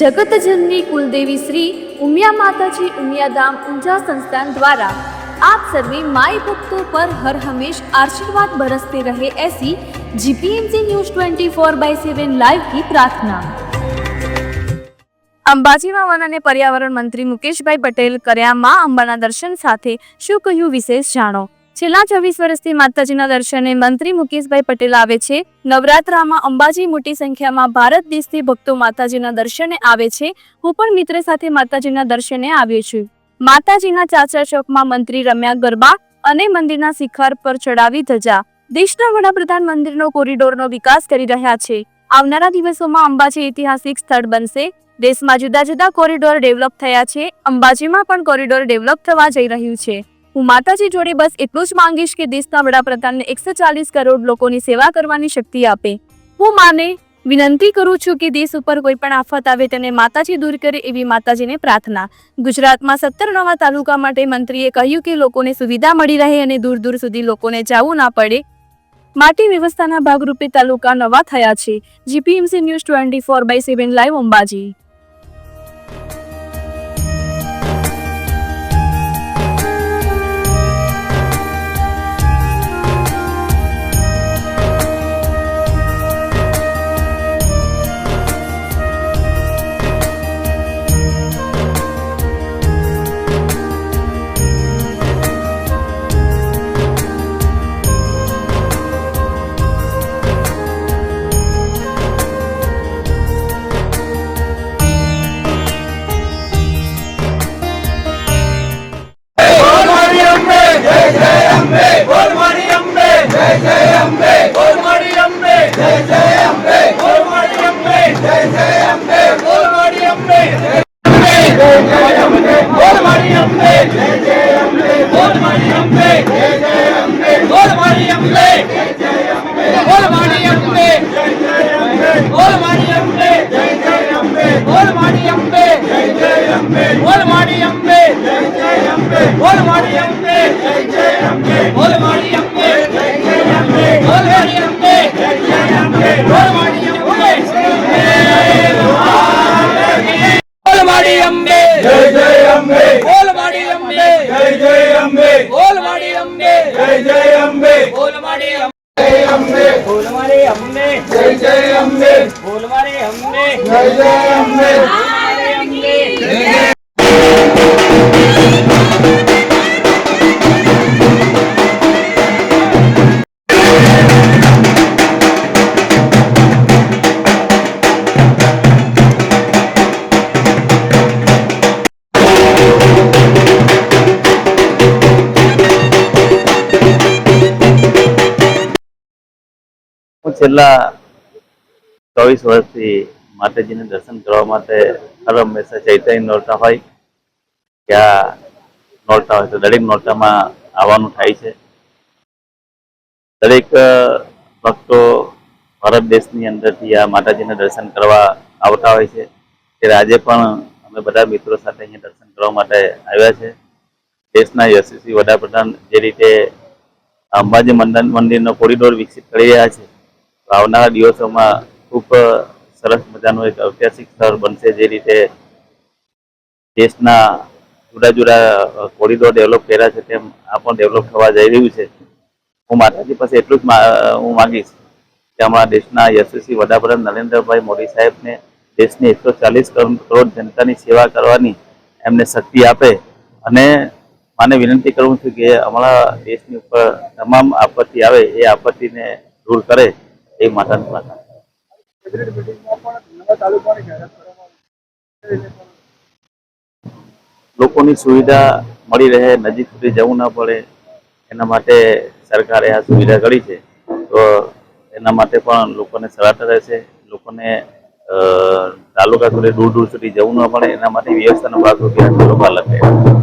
જગતજનની કુલદેવી શ્રી ઉમિયા માતાજી ઉમિયાધામ ઊંઝા સંસ્થાન દ્વારા આપ સર્વે માય ભક્તો પર હર હંમેશ આશીર્વાદ બરસતે રહે એસી GPMC news twenty four by seven live કી પ્રાર્થના. અંબાજીમાં વન અને પર્યાવરણ મંત્રી મુકેશભાઈ પટેલ કર્યા માં અંબાના દર્શન સાથે શું કહ્યું વિશેષ જાણો? છેલ્લા ચોવીસ વર્ષથી માતાજીના દર્શને મંત્રી મુકેશભાઈ પટેલ આવે છે. નવરાત્રામાં અંબાજી મોટી સંખ્યામાં ભારત દેશથી ભક્તો માતાજીના દર્શને આવે છે. હું પણ મિત્ર સાથે માતાજીના દર્શને આવ્યો છું. માતાજીના ચાચા ચોકમાં મંત્રી રમ્યા ગરબા અને મંદિરના શિખર પર ચડાવી ધજા. દેશના વડાપ્રધાન મંદિરનો કોરિડોરનો વિકાસ કરી રહ્યા છે. આવનારા દિવસોમાં અંબાજી ઐતિહાસિક સ્થળ બનશે. દેશમાં જુદા જુદા કોરિડોર ડેવલપ થયા છે. અંબાજીમાં પણ કોરિડોર ડેવલપ થવા જઈ રહ્યું છે. હું માતાજી જોડે બસ એટલું જ માંગીશ કે દેશના વડાપ્રધાનને એકસો ચાલીસ કરોડ લોકોની સેવા કરવાની શક્તિ આપે. હું માને, વિનંતી કરું છું કે દેશ ઉપર કોઈ પણ આફત આવે તેને માતાજી દૂર કરે એવી માતાજીને પ્રાર્થના. ગુજરાતમાં સત્તર નવા તાલુકા માટે મંત્રીએ કહ્યું કે લોકોને સુવિધા મળી રહે અને દૂર દૂર સુધી લોકોને જવું ના પડે. માટે વ્યવસ્થાના ભાગરૂપે તાલુકા નવા થયા છે. GPMC news twenty four by seven live Ambaji. இல்லை அம்மே. போல் மாரே அம்மே ஜெய் ஜெய் அம்மே எல்லா ચોવીસ વર્ષથી માતાજીને દર્શન કરવા માટે હર હંમેશા ચૈતન્ય નોરતા હોય ત્યાં નોરતા હોય તો દરેક નોરતામાં આવવાનું થાય છે. દરેક ભક્તો ભારત દેશની અંદરથી આ માતાજીના દર્શન કરવા આવતા હોય છે. ત્યારે આજે પણ અમે બધા મિત્રો સાથે અહીંયા દર્શન કરવા માટે આવ્યા છે. દેશના યશસ્વી વડાપ્રધાન જે રીતે અંબાજી મંદિર મંદિરનો કોરિડોર વિકસિત કરી રહ્યા છે આવનારા દિવસોમાં ખૂબ સરસ મજાનું એક ઐતિહાસિક સ્થળ બનશે જે રીતે દેશના જુદા જુદા કોરિડોર ડેવલપ કર્યા છે તેમ આ પણ ડેવલપ થવા જઈ રહ્યું છે. હું માતાજી પાસે એટલું જ હું માગીશ કે અમારા દેશના યશસ્વી વડાપ્રધાન નરેન્દ્રભાઈ મોદી સાહેબને દેશની એકસો ચાલીસ કરોડ જનતાની સેવા કરવાની એમને શક્તિ આપે અને મને વિનંતી કરું છું કે અમારા દેશની ઉપર તમામ આપત્તિ આવે એ આપત્તિને દૂર કરે એ માતાની લોકોની સુવિધા મળી રહે, નજીક સુધી જવું ના પડે, એના માટે સરકારે આ સુવિધા કરી છે. તો એના માટે પણ લોકોને સરળતા રહેશે. લોકોને તાલુકા સુધી દૂર દૂર સુધી જવું ન પડે, એના માટે વ્યવસ્થાનો ભાગ રૂપે કર્યા